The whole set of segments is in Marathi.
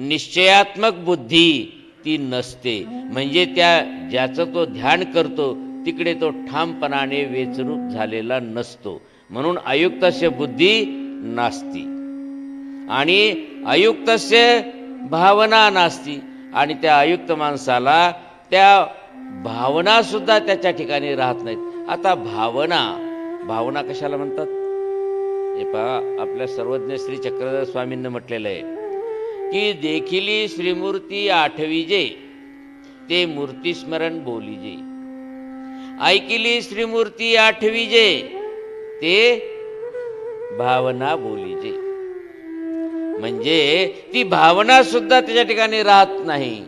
निश्चयात्मक बुद्धी ती नसते. म्हणजे त्या ज्याचं तो ध्यान करतो तिकडे तो ठामपणाने वेचरूप झालेला नसतो. म्हणून आयुक्तस्य बुद्धी नास्ती. आणि आयुक्तस्य भावना नास्ती. आणि त्या आयुक्त माणसाला त्या भावना सुद्धा त्याच्या ठिकाणी राहत नाहीत. आता भावना भावना कशाला म्हणतात? हे पहा आपल्या सर्वज्ञ श्री चक्रधर स्वामींनी म्हटलेलं आहे. की देखिली श्रीमूर्ती आठविजे ते मूर्तीस्मरण बोलिजे ऐकिली श्रीमूर्ती आठविजे ते भावना बोलिजे म्हणजे ती भावना सुद्धा त्याच्या ठिकाणी राहत नाही.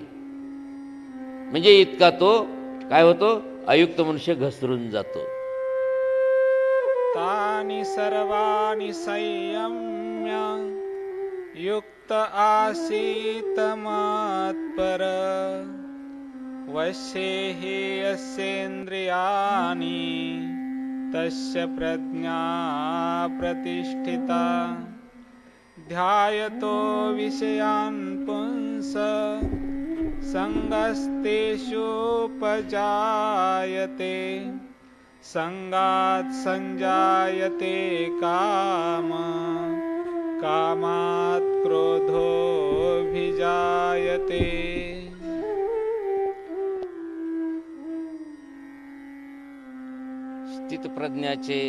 म्हणजे इतका तो काय होतो? अयुक्त मनुष्य घसरून जातो. तानि सर्वाणि संयम्य युक्त आसीत मत्पर वश्ये हि यस्येन्द्रियाणि तस्य प्रज्ञा प्रतिष्ठिता। ध्यायतो विषयान् पुंस सङ्गस्तेषुपजायते सङ्गात् सञ्जायते काम कामात् क्रोधोऽभिजायते। स्थितप्रज्ञाचे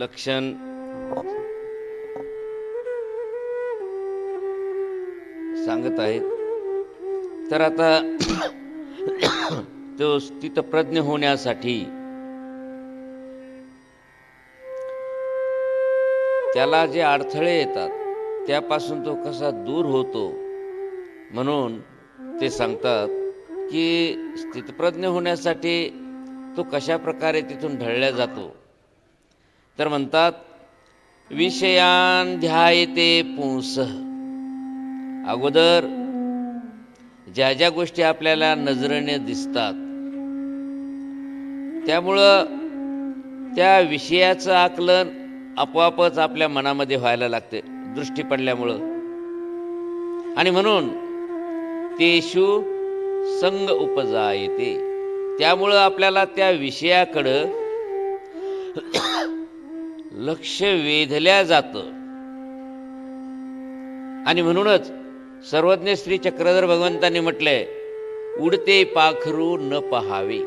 लक्षण सांगत आहेत. तर आता तो स्थितप्रज्ञ होण्यासाठी त्याला जे अडथळे येतात त्यापासून तो कसा दूर होतो म्हणून ते सांगतात की स्थितप्रज्ञ होण्यासाठी तो कशा प्रकारे तिथून ढळल्या जातो. तर म्हणतात विषयान ध्यायते पुंस. अगोदर ज्या ज्या गोष्टी आपल्याला नजरेने दिसतात त्यामुळं त्या विषयाचं आकलन आपोआपच आपल्या मनामध्ये व्हायला लागते. दृष्टी पडल्यामुळं. आणि म्हणून तेषु संग उपजा येते त्यामुळं आपल्याला त्या विषयाकडं लक्ष वेधल्या जातं. आणि म्हणूनच सर्वज्ञ श्री चक्रधर भगवंतांनी म्हटलंय उडते पाखरू न पहावे.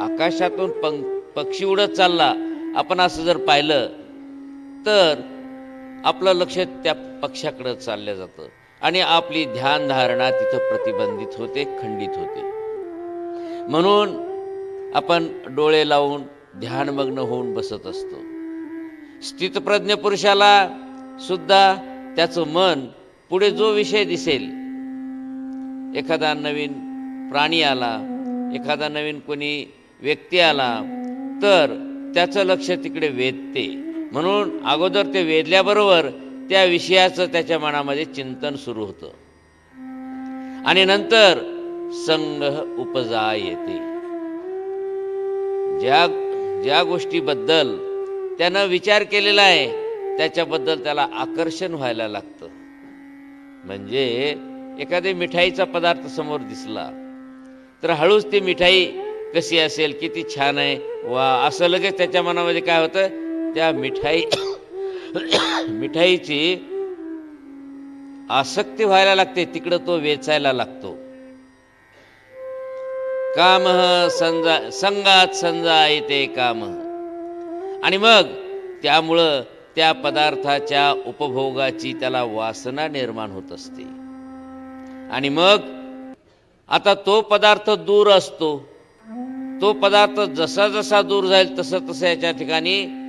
आकाशातून पंक पक्षी उडत चालला. आपण असं जर पाहिलं तर आपलं लक्ष त्या पक्षाकडे चाललं जातं. आणि आपली ध्यानधारणा तिथं प्रतिबंधित होते खंडित होते. म्हणून आपण डोळे लावून ध्यानमग्न होऊन बसत असतो. स्थितप्रज्ञ पुरुषाला सुद्धा त्याचं मन पुढे जो विषय दिसेल एखादा नवीन प्राणी आला एखादा नवीन कोणी व्यक्ती आला तर त्याचं लक्ष तिकडे वेधते. म्हणून अगोदर ते वेधल्याबरोबर त्या विषयाचं त्याच्या मनामध्ये चिंतन सुरू होतं. आणि नंतर संघ उपजा येते. ज्या ज्या गोष्टीबद्दल त्यानं विचार केलेला आहे त्याच्याबद्दल त्याला आकर्षण व्हायला लागतं. म्हणजे एखादी मिठाईचा पदार्थ समोर दिसला तर हळूच ती मिठाई कशी असेल किती छान आहे वा असं लगेच त्याच्या मनामध्ये काय होतं? त्या मिठाई मिठाईची आसक्ती व्हायला लागते तिकडं तो वेचायला लागतो. काम संजा संगात संजा येते काम. आणि मग त्यामुळं त्या पदार्थाच्या उपभोगाची त्याला वासना निर्माण होत असते. आणि मग आता तो पदार्थ दूर असतो. तो पदार्थ जसा जसा दूर जाईल तसं तसं याच्या ठिकाणी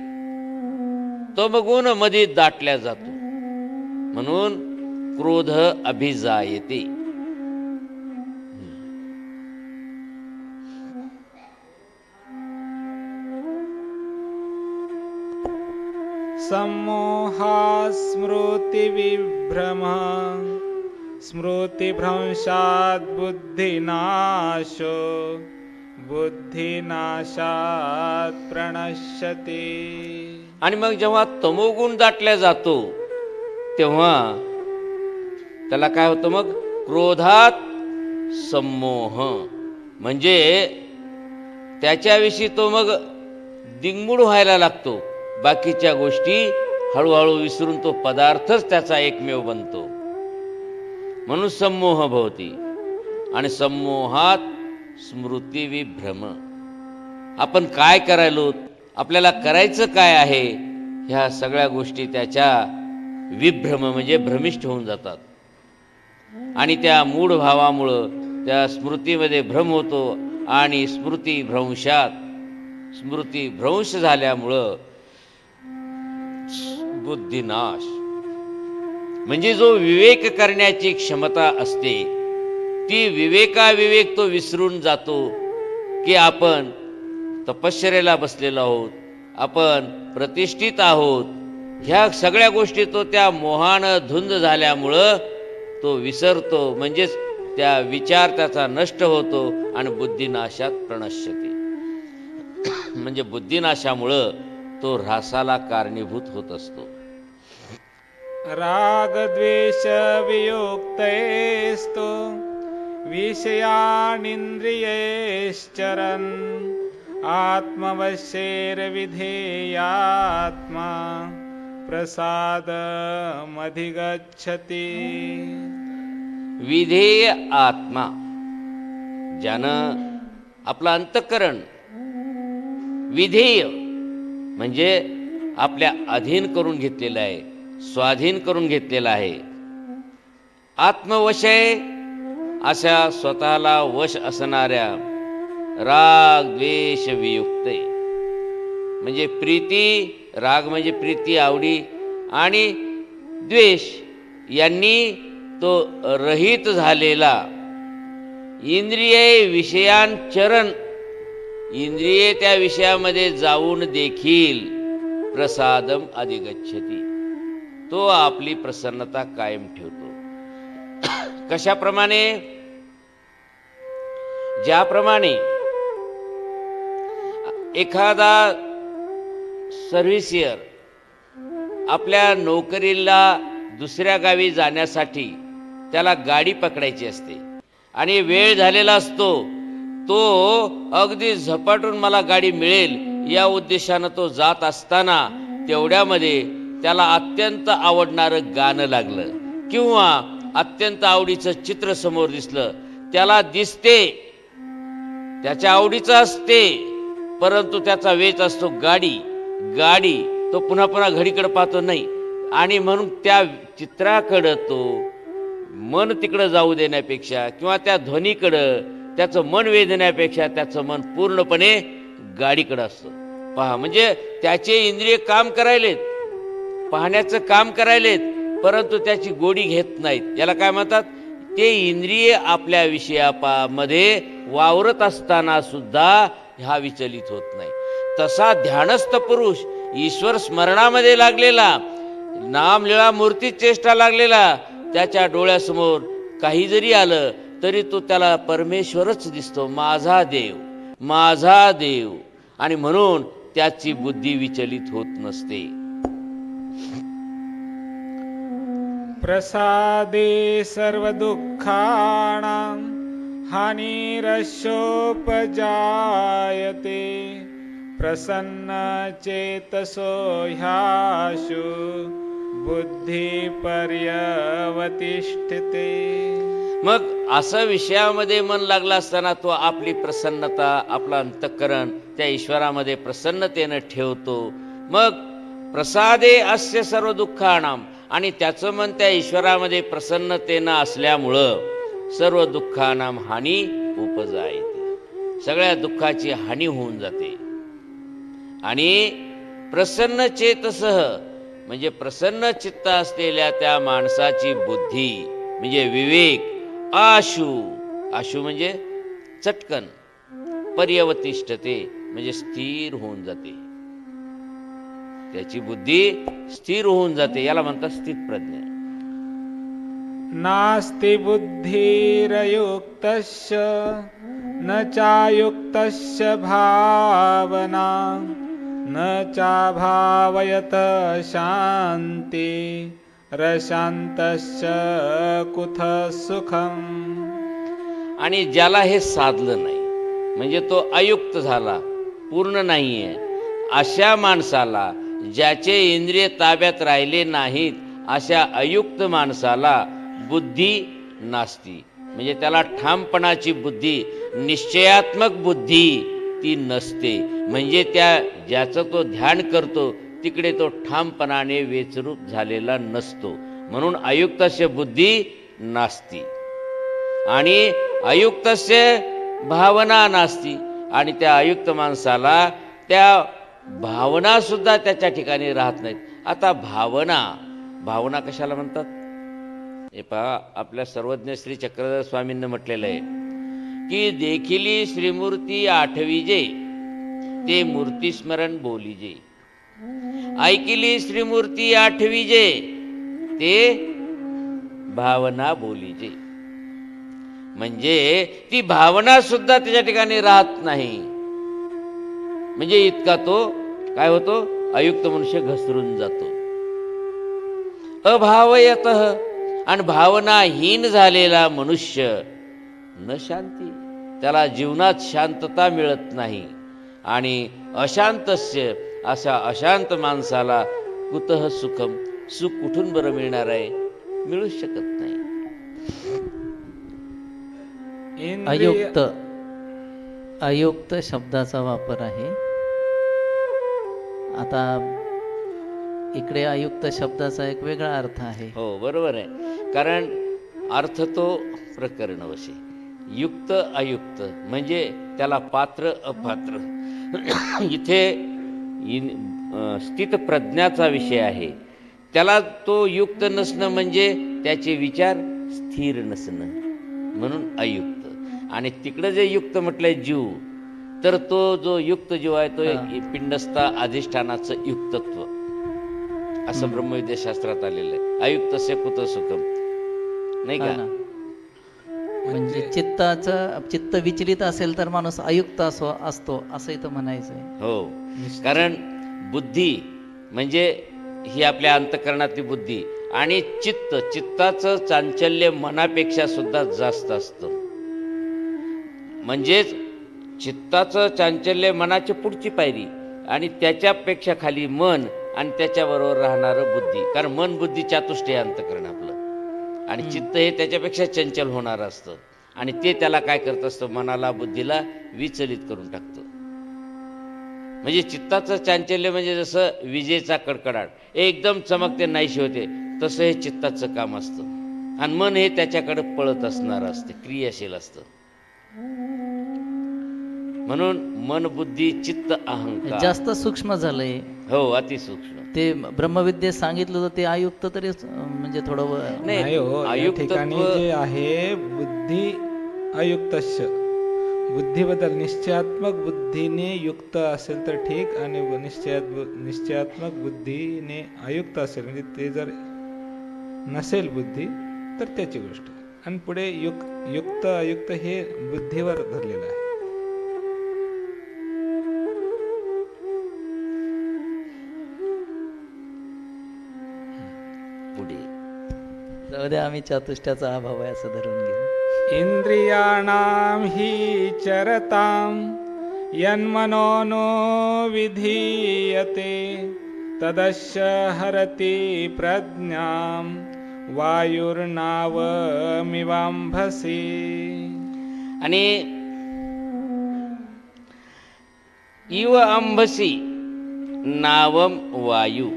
तो बघून मध्ये दाटल्या जातो. म्हणून क्रोध अभिजायते. सम्मोहा स्मृतिविभ्रम स्मृतिभ्रंशात् बुद्धिनाशो बुद्धिनाशात प्रणश्यते। आणि मग जेव्हा तमोगुण दाटल्या जातो तेव्हा त्याला काय होतं मग? क्रोधात संमोह. म्हणजे त्याच्याविषयी तो मग दिंगमूड व्हायला लागतो. बाकीच्या गोष्टी हळूहळू विसरून तो पदार्थच त्याचा एकमेव बनतो. म्हणून संमोह भोवती. आणि संमोहात स्मृती विभ्रम. आपण काय करायलो? आपल्याला करायचं काय आहे? ह्या सगळ्या गोष्टी त्याच्या विभ्रम म्हणजे भ्रमिष्ठ होऊन जातात. आणि त्या मूढ भावामुळं त्या स्मृतीमध्ये भ्रम होतो आणि स्मृती भ्रंशात स्मृती भ्रंश झाल्यामुळं बुद्धिनाश. म्हणजे जो विवेक करण्याची क्षमता असते ती विवेकाविवेक तो विसरून जातो की आपण तपश्चर्याला बसलेलो आहोत आपण प्रतिष्ठित आहोत. ह्या सगळ्या गोष्टी तो त्या मोहानं धुंद झाल्यामुळं तो विसरतो. म्हणजेच त्या विचार त्याचा नष्ट होतो आणि बुद्धिनाशात प्रणश्यते. म्हणजे बुद्धिनाशामुळं तो ऱ्हासाला कारणीभूत होत असतो. रागद्वेषवियुक्तैस्तु विषयानिन्द्रियैश्चरन् आत्मवश्यैर्विधेयात्मा प्रसादमधिगच्छति। विधेय आत्मा ज्यानं आपलं अंतःकरण. विधेय म्हणजे आपल्या अधीन करून घेतलेलं आहे स्वाधीन करून घेतलेलं आहे. आत्मवशय अशा स्वतःला वश असणाऱ्या राग द्वेष वियुक्त. म्हणजे प्रीती राग म्हणजे प्रीती आवडी आणि द्वेष यांनी तो रहित झालेला इंद्रिये विषयांचरण इंद्रिये त्या विषयामध्ये जाऊन देखील प्रसादम अधिगच्छती. तो आपली प्रसन्नता कायम ठेवतो. कशाप्रमाणे? ज्याप्रमाणे एखादा सर्व्हिसियर आपल्या नोकरीला दुसऱ्या गावी जाण्यासाठी त्याला गाडी पकडायची असते आणि वेळ झालेला असतो तो अगदी झपाटून मला गाडी मिळेल या उद्देशानं तो जात असताना तेवढ्यामध्ये त्याला अत्यंत आवडणारं गाणं लागलं. किंवा अत्यंत आवडीचं चित्र समोर दिसलं. त्याला दिसते त्याच्या आवडीचं असते. परंतु त्याचा वेच असतो गाडी. गाडी तो पुन्हा पुन्हा घडीकडे पाहतो नाही. आणि म्हणून त्या चित्राकडं तो मन तिकडं जाऊ देण्यापेक्षा किंवा त्या ध्वनीकडं त्याचं मन वेधण्यापेक्षा त्याचं मन पूर्णपणे गाडीकडं असतं. पहा म्हणजे त्याचे इंद्रिय काम करायलेत. पाहण्याचं काम करायलेत परंतु त्याची गोडी घेत नाहीत. याला काय म्हणतात? ते इंद्रिय आपल्या विषयामध्ये वावरत असताना सुद्धा हा विचलित होत नाही. तसा ध्यानस्थ पुरुष ईश्वर स्मरणामध्ये लागलेला नामलीळा मूर्ती चेष्टा लागलेला त्याच्या डोळ्यासमोर काही जरी आलं तरी तो त्याला परमेश्वरच दिसतो माझा देव माझा देव. आणि म्हणून त्याची बुद्धी विचलित होत नसते. प्रसादे सर्वदुःखाणां हानिरस्योपजायते प्रसन्नचेतसो ह्याशु बुद्धिपर्यवतिष्ठते। मग असं विषयामध्ये मन लागला असताना तो आपली प्रसन्नता आपलं अंतःकरण त्या ईश्वरामध्ये प्रसन्नतेनं ठेवतो. मग प्रसादे अस्य सर्व दुःखाणाम आणि त्याचं मन त्या ईश्वरामध्ये प्रसन्नतेनं असल्यामुळं सर्व दुःखानाम हानी उपजायते. सगळ्या दुःखाची हानी होऊन जाते. आणि प्रसन्न चेतसह म्हणजे प्रसन्न चित्त असलेल्या त्या माणसाची बुद्धी म्हणजे विवेक आशु आशु म्हणजे चटकन पर्यवतिष्ठते म्हणजे स्थिर होऊन जाते. त्याची बुद्धी स्थिर होऊन जाते याला म्हणतात स्थित प्रज्ञा. नास्ति बुद्धिरयुक्तस्य न चायुक्तस्य भावना न चाभावयत शान्ति रशान्तश्च कुथ सुखम्। आणि ज्याला हे साधलं नाही म्हणजे तो अयुक्त झाला पूर्ण नाही आहे अशा माणसाला ज्याचे इंद्रिय ताब्यात राहिले नाहीत अशा अयुक्त माणसाला बुद्धी नासती. म्हणजे त्याला ठामपणाची बुद्धी निश्चयात्मक बुद्धी ती नसते. म्हणजे त्या ज्याचं तो ध्यान करतो तिकडे तो ठामपणाने वेचरूप झालेला नसतो. म्हणून अयुक्तस्य बुद्धी नास्ती. आणि अयुक्तस्य भावना नास्ती. आणि त्या अयुक्त माणसाला त्या भावना सुद्धा त्याच्या ठिकाणी राहत नाहीत. आता भावना भावना कशाला म्हणतात? हे पहा आपल्या सर्वज्ञ श्री चक्रधर स्वामींनी म्हटलेलं आहे की देखिली श्रीमूर्ती आठविजे ते मूर्तीस्मरण बोलिजे ऐकिली श्रीमूर्ती आठविजे ते भावना बोलिजे म्हणजे ती भावना सुद्धा त्याच्या ठिकाणी राहत नाही. म्हणजे इतका तो काय होतो? अयुक्त मनुष्य घसरून जातो. अभावयत आणि भावनाहीन झालेला मनुष्य न शांती त्याला जीवनात शांतता मिळत नाही आणि अशांतस्य अशा अशांत माणसाला कुतः सुखम सुख कुठून बरं मिळणार आहे? मिळूच शकत नाही. अयुक्त अयुक्त शब्दाचा वापर आहे. आता इकडे आयुक्त शब्दाचा एक वेगळा अर्थ आहे. हो बरोबर आहे. कारण अर्थ तो प्रकरणवशी. युक्त अयुक्त म्हणजे त्याला पात्र अपात्र. इथे स्थित प्रज्ञाचा विषय आहे. त्याला तो युक्त नसणं म्हणजे त्याचे विचार स्थिर नसणं म्हणून अयुक्त. आणि तिकडं जे युक्त म्हटलंय जीव तर तो जो युक्त जीव आहे तो पिंडस्था अधिष्ठानाचं युक्तत्व. असं ब्रह्मविद्याशास्त्रात आलेलं आहे. अयुक्त से कुत सुखम. नाही का. म्हणजे चित्ताचं चित्त विचलित असेल तर माणूस अयुक्त असो असतो असं इथं म्हणायचं आहे हो कारण बुद्धी म्हणजे ही आपल्या अंतकरणातली बुद्धी आणि चित्त चित्ताचं चांचल्य मनापेक्षा सुद्धा जास्त असतं. म्हणजेच चित्ताचं चांचल्य मनाची पुढची पायरी आणि त्याच्यापेक्षा खाली मन आणि त्याच्याबरोबर राहणारं बुद्धी. कारण मन बुद्धी चातुष्ट अंतकरण आपलं. आणि चित्त हे त्याच्यापेक्षा चंचल होणार असतं. आणि ते त्याला काय करत असतं? मनाला बुद्धीला विचलित करून टाकतं. म्हणजे चित्ताचं चांचल्य म्हणजे जसं विजेचा कडकडाट. एकदम चमकते नाहीशी होते. तसं हे चित्ताचं काम असतं. आणि मन हे त्याच्याकडे पळत असणार असते क्रियाशील असतं. म्हणून मन बुद्धी चित्त अहंकार. जास्त सूक्ष्म झालंय. हो अतिसूक्ष्म ते ब्रह्मविद्येत सांगितलं होतं ते अयुक्त तरी म्हणजे थोडं नाही हो या ठिकाणी जे आहे बुद्धी अयुक्तस्य बुद्धीबद्दल निश्चयात्मक बुद्धीने युक्त असेल तर ठीक आणि ब- निश्चयात निश्चयात्मक बुद्धीने अयुक्त असेल म्हणजे ते जर नसेल बुद्धी तर त्याची गोष्ट. आणि पुढे युक युक्त अयुक्त हे बुद्धीवर धरलेलं आहे. जाऊ द्या आम्ही चातुष्ट्याचा अभाव आहे असं धरून घेऊ. इंद्रियाणां हि चरतां यन्मनो नो विधीयते तदस्य हरति प्रज्ञां वायुर्नावमिवाम्भसि। आणि इव अंबसी नावम वायू.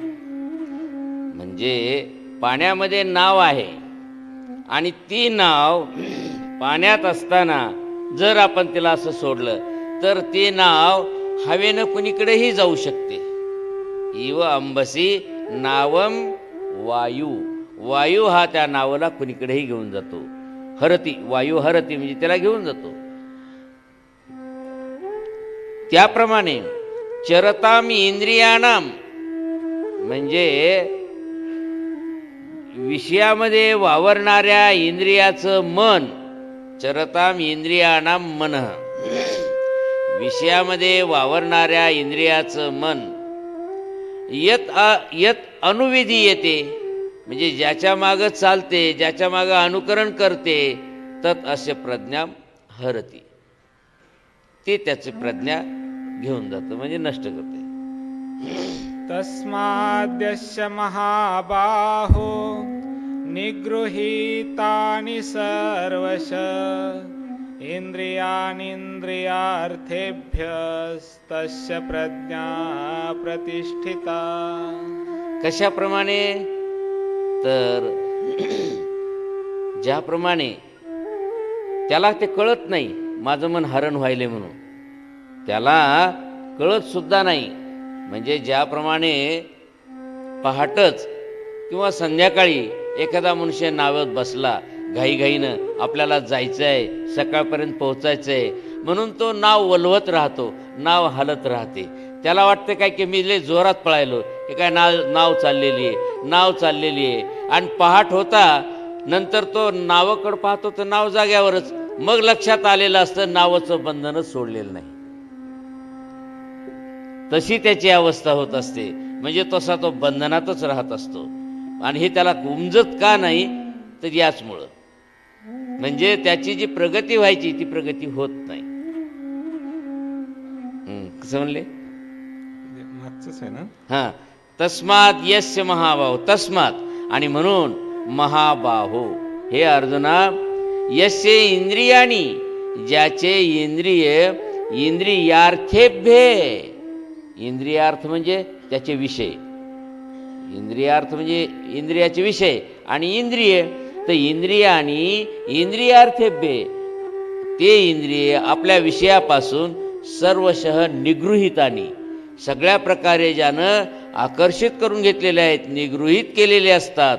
म्हणजे पाण्यामध्ये नाव आहे. आणि ती नाव पाण्यात असताना जर आपण तिला असं सोडलं तर ते नाव हवेनं कुणीकडेही जाऊ शकते. इव अंबसी नावम वायू. वायू हा त्या नावाला कुणीकडेही घेऊन जातो. हरती वायू हरती म्हणजे त्याला घेऊन जातो. त्याप्रमाणे चरताम इंद्रियानाम म्हणजे विषयामध्ये वावरणाऱ्या इंद्रियाचं मन चरताम इंद्रियाणाम मन. विषयामध्ये वावरणाऱ्या इंद्रियाचं मन यत अ- यत अनुविधी येते म्हणजे ज्याच्या मागं चालते ज्याच्या मागं अनुकरण करते तत् असे प्रज्ञा हरती. ते त्याची प्रज्ञा घेऊन जातं म्हणजे नष्ट करते. तस्माद्यस्य महाबाहो निगृहीतानि सर्वश इंद्रियानिंद्रियार्थेभ्यस्तस्य प्रज्ञा प्रतिष्ठिता। कशाप्रमाणे? तर ज्याप्रमाणे त्याला ते कळत नाही माझं मन हरण व्हायले म्हणून. त्याला कळत सुद्धा नाही. म्हणजे ज्याप्रमाणे पहाटच किंवा संध्याकाळी एखादा मनुष्य नावत बसला घाईघाईनं आपल्याला जायचं आहे सकाळपर्यंत पोहोचायचं आहे म्हणून तो नाव वलवत राहतो नाव हलत राहते. त्याला वाटतं काय की मी लय जोरात पळायलो हे काय नाव नाव चाललेली आहे नाव चाललेली आहे. आणि पहाट होता नंतर तो नावाकडं पाहतो तर नाव जाग्यावरच. मग लक्षात आलेलं असतं नावाचं बंधनच सोडलेलं नाही. तशी त्याची अवस्था होत असते. म्हणजे तसा तो बंधनातच राहत असतो. आणि हे त्याला उमजत का नाही तर याचमुळं. म्हणजे त्याची जी प्रगती व्हायची ती प्रगती होत नाही. कसं म्हणले? आहे ना? हा. तस्मात यस्य महाबाहो तस्मात. आणि म्हणून महाबाहो. हे अर्जुना यस्य इंद्रियाणी ज्याचे इंद्रिय इंद्रियार्थेभ्ये. इंद्रियार्थ म्हणजे त्याचे विषय. इंद्रियार्थ म्हणजे इंद्रियाचे विषय आणि इंद्रिय. तर इंद्रिय आणि इंद्रियार्थेभ्ये ते इंद्रिय आपल्या विषयापासून सर्वशः निगृहितानी सगळ्या प्रकारे ज्यानं आकर्षित करून घेतलेले आहेत निगृहित केलेले असतात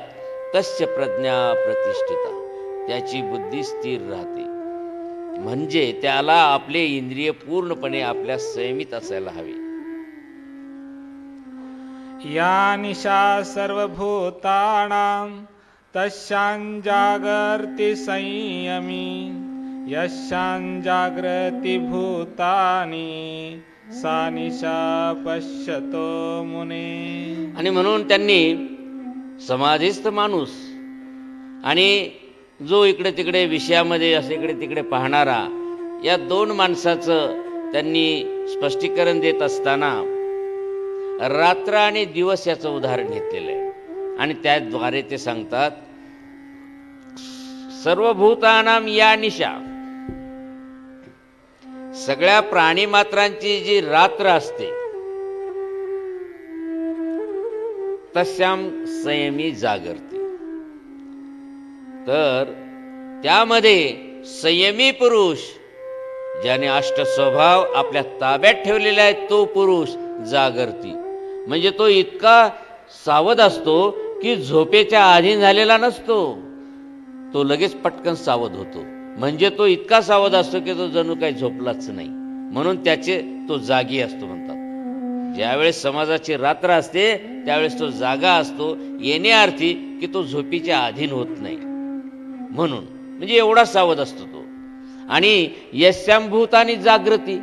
तस्य प्रज्ञा प्रतिष्ठिता. त्याची बुद्धी स्थिर राहते. म्हणजे त्याला आपले इंद्रिय पूर्णपणे आपल्या संयमित असायला हवे. या निशा सर्वभूतानां तस्याञ्जागर्ति संयमी यस्यां भूतानि सा निशा पश्यतो मुने। आणि म्हणून त्यांनी समाधिस्थ माणूस आणि जो इकडे तिकडे विषयामध्ये असं इकडे तिकडे पाहणारा या दोन माणसाचं त्यांनी स्पष्टीकरण देत असताना रात्र आणि दिवस याचं उदाहरण घेतलेलं आहे. आणि त्याद्वारे ते सांगतात सर्वभूतानाम या निशा. सगळ्या प्राणी मात्रांची जी रात्र असते तस्याम संयमी जागरते. तर त्यामध्ये संयमी पुरुष ज्याने अष्ट स्वभाव आपल्या ताब्यात ठेवलेला आहे तो पुरुष जागरती. म्हणजे तो इतका सावध असतो की झोपेच्या अधीन झालेला नसतो. तो लगेच पटकन सावध होतो. म्हणजे तो इतका सावध असतो की तो जणू काही झोपलाच नाही. म्हणून त्याचे तो जागी असतो म्हणतात. ज्यावेळेस समाजाची रात्र असते त्यावेळेस तो जागा असतो. येण्याअर्थी की तो झोपीच्या अधीन होत नाही. म्हणून म्हणजे एवढा सावध असतो तो. आणि यश्यामभूत आणि जागृती.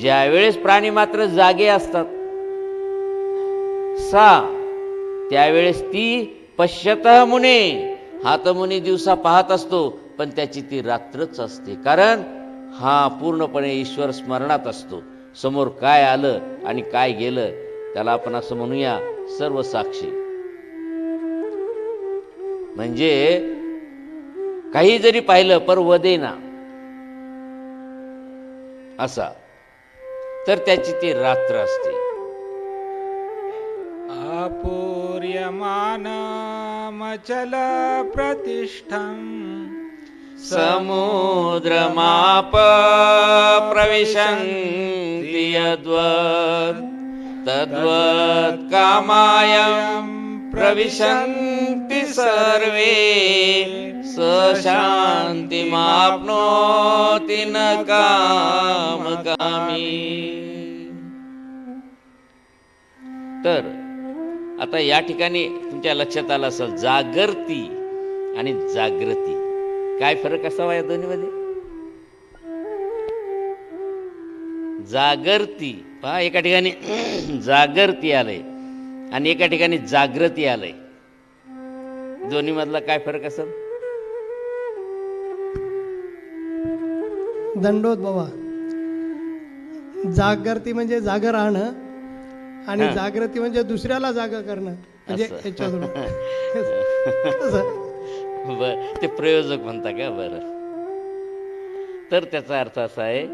ज्यावेळेस प्राणी मात्र जागे असतात सा. त्यावेळेस ती पश्यत मुने. हा तर दिवसा पाहत असतो पण त्याची ती रात्रच असते. कारण हा पूर्णपणे ईश्वर स्मरणात असतो. समोर काय आलं आणि काय गेलं त्याला आपण असं म्हणूया सर्व साक्षी. म्हणजे काही जरी पाहिलं पर वदेना असा. तर त्याची ती रात्र असते. आपूर्यमानमचल प्रतिष्ठम् समुद्रमाप प्रविशन्ति यद्वत् तद्वत् कामायं प्रविशन्ति सर्वे स शान्तिमाप्नोति न कामकामी तर आता या ठिकाणी तुमच्या लक्षात आलं असेल जागृती आणि जागृती. काय फरक असावा या दोन्हीमध्ये? जागरती. पहा एका ठिकाणी जागृती आलंय आणि एका ठिकाणी जागृती आलंय. दोन्ही मधला काय फरक असेल? दंडोत बाबा. जागृती म्हणजे जागर राहणं आणि. जागृती म्हणजे दुसऱ्याला जागा करणं म्हणजे. बर ते प्रयोजक म्हणता का? बरं. तर त्याचा अर्थ असा आहे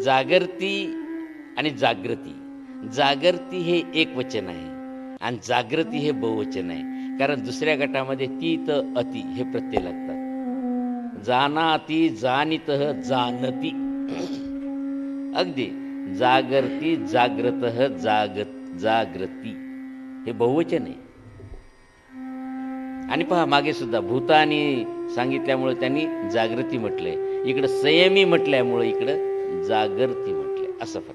जागृती आणि जागृती. जागृती हे एक वचन आहे आणि जागृती हे बहुवचन आहे. कारण दुसऱ्या गटामध्ये ती त अति हे प्रत्यय लागतात. जानाती जानित जानती. अगदी. जागृती जाग्रत जागत जागृती हे बहुवचन आहे. आणि पहा मागे सुद्धा भूतानी सांगितल्यामुळे त्यांनी जागृती म्हटलंय. इकडं संयमी म्हटल्यामुळे इकडं जागृती म्हटलंय. असं फरक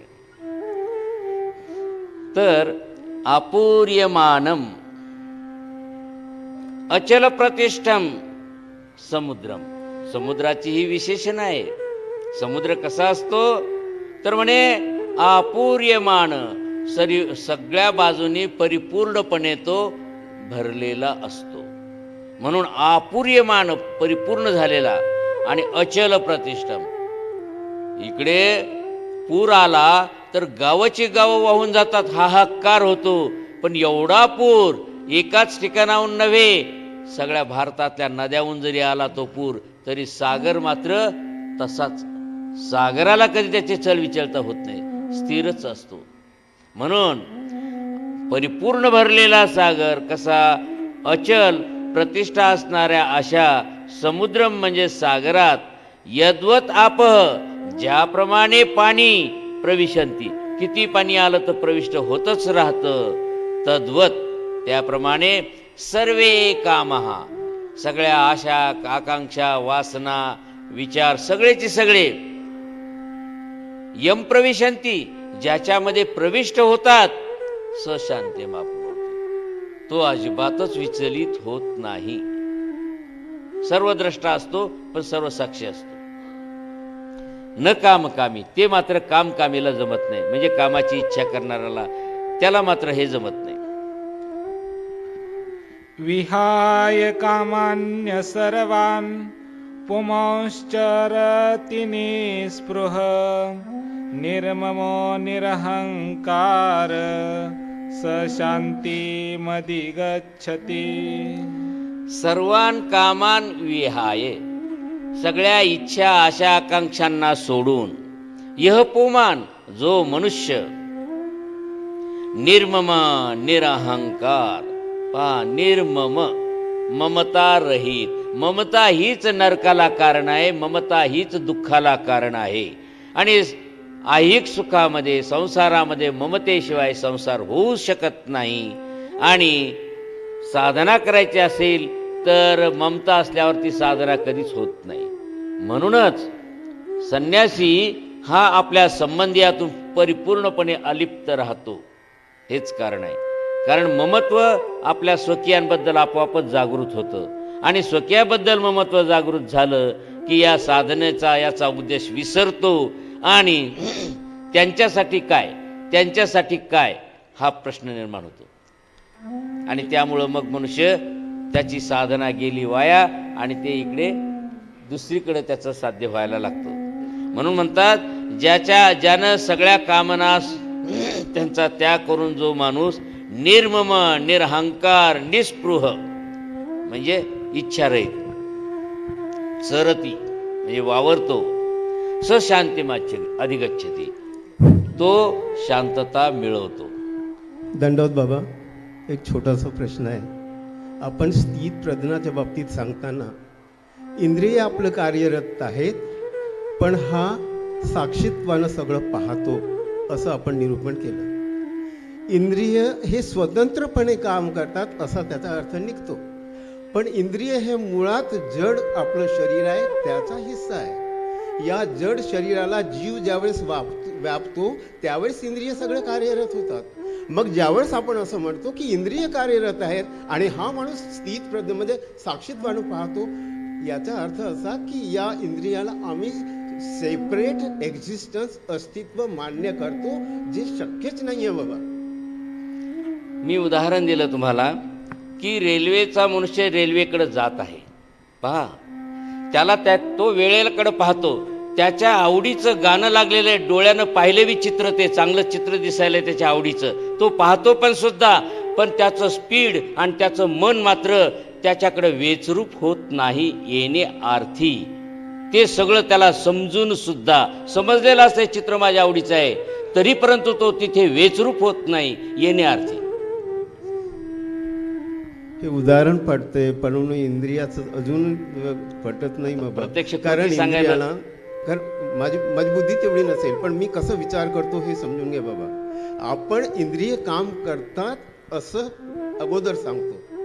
तर अपूर्यमानम अचल प्रतिष्ठम समुद्रम समुद्राची ही विशेषण आहे. समुद्र कसा असतो? तर म्हणे अपूर्यमान सरी सगळ्या बाजूनी परिपूर्णपणे तो भरलेला असतो. म्हणून अपूर्यमान परिपूर्ण झालेला आणि अचल प्रतिष्ठम इकडे पूर आला तर गावाची गावं वाहून जातात. हाहाकार होतो. पण एवढा पूर एकाच ठिकाणाहून नव्हे सगळ्या भारतातल्या नद्याहून जरी आला तो पूर तरी सागर मात्र तसाच. सागराला कधी त्याची चल चलविचलता होत नाही. स्थिरच असतो. म्हणून परिपूर्ण भरलेला सागर कसा अचल प्रतिष्ठा असणाऱ्या अशा समुद्रम म्हणजे सागरात यद्वत आप ज्याप्रमाणे पाणी प्रविशंती. किती पाणी आलं तर प्रविष्ट होतच राहतं. तद्वत त्याप्रमाणे सर्वे कामहा सगळ्या आशा आकांक्षा वासना विचार सगळेचे सगळे यम प्रविशंती ज्याच्यामध्ये प्रविष्ट होतात सशांते माप तो अजिबातच विचलित होत नाही. सर्वद्रष्टा असतो पण सर्व साक्षी असतो. न काम कामी ते मात्र काम कामीला जमत नाही. म्हणजे कामाची इच्छा करणाऱ्याला त्याला मात्र हे जमत नाही. विहाय कामान्य सर्वान पुमांश्चरति स्पृह। निर्ममो निरहङ्कार स शान्तिमधि गच्छति सर्वान कामान विहाय सगळ्या इच्छा आशा आकांक्षांना सोडून यह पुमान जो मनुष्य निर्मम निरहंकार पा निर्मम ममता रहित ममता हीच नरकाला कारण आहे ममता हीच दुःखाला कारण आहे. आणि ऐहिक सुखामध्ये संसारामध्ये ममतेशिवाय संसार होऊ शकत नाही. आणि साधना करायची असेल तर ममता असल्यावर ती साधना कधीच होत नाही. म्हणूनच संन्यासी हा आपल्या संबंधियातून परिपूर्णपणे अलिप्त राहतो. हेच कारण आहे. कारण ममत्व आपल्या स्वकीयांबद्दल आपोआपच जागृत होतं. आणि स्वकीयाबद्दल ममत्व जागृत झालं की या साधनेचा याचा उद्देश विसरतो आणि त्यांच्यासाठी काय त्यांच्यासाठी काय हा प्रश्न निर्माण होतो. आणि त्यामुळं मग मनुष्य त्याची साधना गेली वाया आणि ते इकडे दुसरीकडे त्याचं साध्य व्हायला लागतं. म्हणून म्हणतात ज्याच्या ज्यानं सगळ्या कामनास त्यांचा त्याग करून जो माणूस निर्मम निरहंकार निस्पृह म्हणजे इच्छारहित सरती म्हणजे वावरतो स शांतिमाच्य अधिगच्छती. तो शांतता मिळवतो. दंडवत बाबा एक छोटासा प्रश्न आहे. आपण स्थित प्रज्ञाच्या बाबतीत सांगताना इंद्रिय आपलं कार्यरत आहेत पण हा साक्षीत्वानं सगळं पाहतो असं आपण निरूपण केलं. इंद्रिय हे स्वतंत्रपणे काम करतात असा त्याचा अर्थ निघतो. पण इंद्रिय हे मुळात जड आपलं शरीर आहे त्याचा हिस्सा आहे. या जड शरीराला जीव ज्यावेळेस वाप व्यापतो त्यावेळेस इंद्रिय सगळे कार्यरत होतात. मग ज्यावेळेस आपण असं म्हणतो की इंद्रिय कार्यरत आहेत आणि हा माणूस स्थित प्रज्ञेमध्ये म्हणजे साक्षीत्वानं पाहतो याचा अर्थ असा की या इंद्रियाला आम्ही सेपरेट एक्झिस्टन्स अस्तित्व मान्य करतो जे शक्यच नाहीये बाबा. मी उदाहरण दिलं तुम्हाला की रेल्वेचा मनुष्य रेल्वेकडे जात आहे. पहा त्याला त्या तो वेळेकडे पाहतो. त्याच्या आवडीचं गाणं लागलेलं आहे डोळ्यानं पाहिलं बी चित्र ते चांगलं चित्र दिसायला त्याच्या आवडीचं. तो पाहतो पण सुद्धा पण त्याचं स्पीड आणि त्याचं मन मात्र त्याच्याकडे वेचरूप होत नाही येणे आर्थी. ते सगळं त्याला समजून सुद्धा समजलेलं असं चित्र माझ्या आवडीचं आहे. तरी परंतु तो तिथे वेचरूप होत नाही येणे अर्थी हे उदाहरण पडतंय पण इंद्रियाचं अजून पटत नाही बाबा. प्रत्यक्ष कारण इंद्रियाला कारण माझी माझी बुद्धी तेवढी नसेल पण मी कसं विचार करतो हे समजून घ्या बाबा. आपण इंद्रिय काम करतात असं अगोदर सांगतो.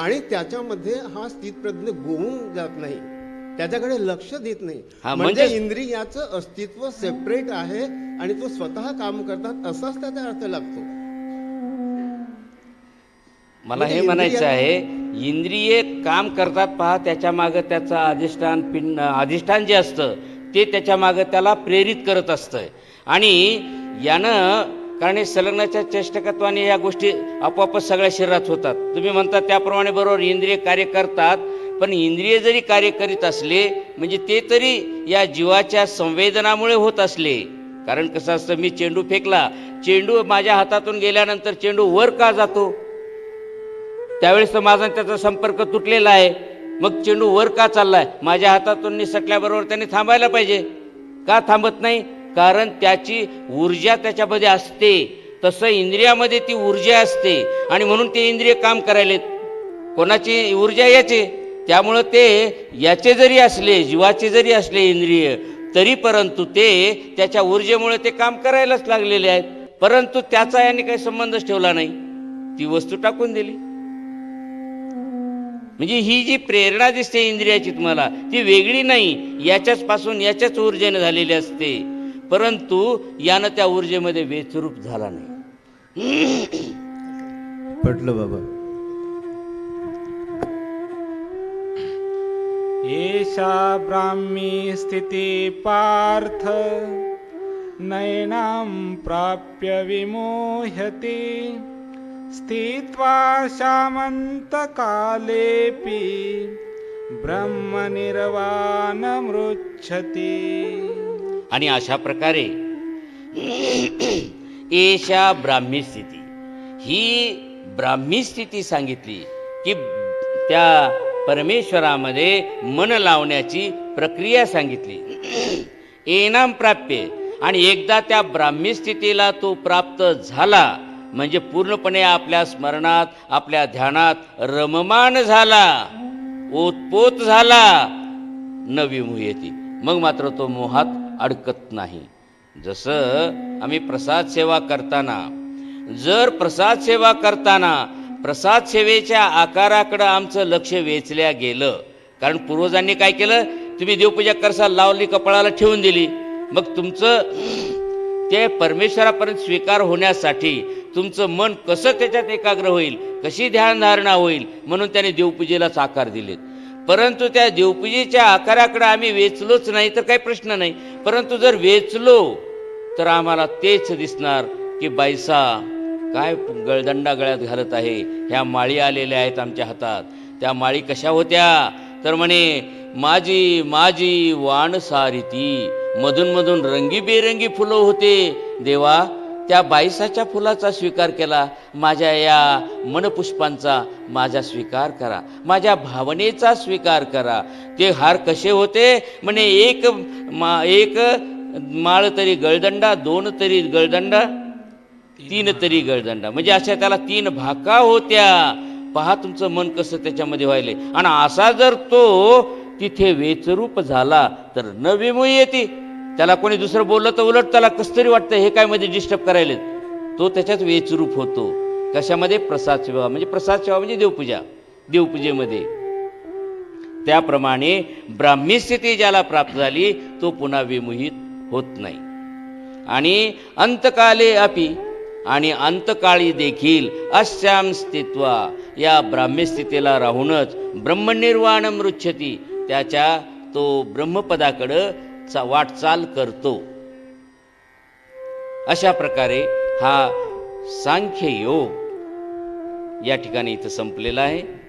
आणि त्याच्यामध्ये हा स्थितप्रज्ञ गोवून जात नाही. त्याच्याकडे लक्ष देत नाही. म्हणजे म्हणजे- इंद्रियाचं अस्तित्व सेपरेट आहे आणि तो स्वतः काम करतात असाच त्याचा अर्थ लागतो. मला हे म्हणजे म्हणायचं आहे इंद्रिये काम करतात पहा त्याच्या मागं त्याचं अधिष्ठान पिंड अधिष्ठान जे असतं ते त्याच्या मागं त्याला प्रेरित करत असतं. आणि यानं कारण हे संलग्नाच्या चेष्टकत्वाने या गोष्टी आपोआपच सगळ्या शरीरात होतात. तुम्ही म्हणता त्याप्रमाणे बरोबर इंद्रिय कार्य करतात पण इंद्रिय जरी कार्य करीत असले म्हणजे ते तरी या जीवाच्या संवेदनामुळे होत असले. कारण कसं असतं मी चेंडू फेकला चेंडू माझ्या हातातून गेल्यानंतर चेंडू वर का जातो? त्यावेळेस तर माझा त्याचा संपर्क तुटलेला आहे. मग चेंडू वर का चाललाय? माझ्या हातातून निसटल्याबरोबर त्याने थांबायला पाहिजे. का थांबत नाही? कारण त्याची ऊर्जा त्याच्यामध्ये असते. तसं इंद्रियामध्ये ती ऊर्जा असते. आणि म्हणून ते इंद्रिय काम करायलेत. कोणाची ऊर्जा याचे? त्यामुळं ते याचे जरी असले जीवाचे जरी असले इंद्रिय तरी परंतु ते त्याच्या ऊर्जेमुळे ते काम करायलाच लागलेले आहेत. परंतु त्याचा याने काही संबंधच ठेवला नाही. ती वस्तू टाकून दिली. म्हणजे ही जी प्रेरणा दिसते इंद्रियाची तुम्हाला ती वेगळी नाही. याच्याच पासून याच्याच ऊर्जेने झालेली असते. परंतु यानं त्या ऊर्जेमध्ये वेचरूप झाला नाही. पटलं बाबा. एषा ब्राह्मी स्थिती पार्थ नैनां प्राप्य विमोह्यते। स्थित्वा शामन्तकालेऽपि ब्रह्मनिर्वाणमृच्छति। आणि अशा प्रकारे एशा ब्राह्मी स्थिती ही ब्राह्मी स्थिती सांगितली की त्या परमेश्वरामध्ये मन लावण्याची प्रक्रिया सांगितली. एनाम प्राप्य. आणि एकदा त्या ब्राह्मी स्थितीला तो प्राप्त झाला म्हणजे पूर्णपणे आपल्या स्मरणात आपल्या ध्यानात रममान झाला ओतपोत झाला न विमुयती मग मात्र तो मोहात अडकत नाही. जसं आम्ही प्रसाद सेवा करताना जर प्रसाद सेवा करताना प्रसाद सेवेच्या आकाराकडं आमचं लक्ष वेचल्या गेलं कारण पूर्वजांनी काय केलं? तुम्ही देवपूजा करसाल लावली कपाळाला ठेवून दिली. मग तुमचं ते परमेश्वरापर्यंत स्वीकार होण्यासाठी तुमचं मन कसं त्याच्यात एकाग्र होईल कशी ध्यानधारणा होईल म्हणून त्याने देवपूजेलाच आकार दिलेत. परंतु त्या देवपूजेच्या आकाराकडे आम्ही वेचलोच नाही तर काही प्रश्न नाही. परंतु जर वेचलो तर आम्हाला तेच दिसणार की बायसा काय गळदंडा गळ्यात घालत आहे. ह्या माळी आलेल्या आहेत आमच्या हातात. त्या माळी कशा होत्या? तर म्हणे माझी माझी वाण सारिती मधून मधून रंगीबेरंगी फुलं होते. देवा त्या बाईसाच्या फुलाचा स्वीकार केला. माझ्या या मनपुष्पांचा माझा स्वीकार करा. माझ्या भावनेचा स्वीकार करा. ते हार कसे होते? म्हणे एक मा एक माळ तरी गळदंडा दोन तरी गळदंडा तीन तरी गळदंडा. म्हणजे अशा त्याला तीन भाका होत्या. पहा तुमचं मन कसं त्याच्यामध्ये व्हायले आणि असा जर तो तिथे वेचरूप झाला तर न विमुय येते. त्याला कोणी दुसरं बोललं तर उलट त्याला कस तरी वाटतं हे काय मध्ये डिस्टर्ब करायले तो त्याच्यात वेचरूप होतो. कशामध्ये? प्रसाद सेवा. म्हणजे प्रसाद सेवा म्हणजे देवपूजा. देवपूजेमध्ये. त्याप्रमाणे ब्राह्मी स्थिती ज्याला प्राप्त झाली तो पुन्हा विमुहित होत नाही. आणि अंतकाले अपि आणि अंतकाळी देखील अश्याम स्थित्वा या ब्राह्मी स्थितीला राहूनच ब्रह्मनिर्वाण मृच्छती. त्याच्या तो ब्रह्मपदाकडं चा वाटचाल करतो. अशा प्रकारे हा सांख्य योग या ठिकाणी इथं संपलेला आहे.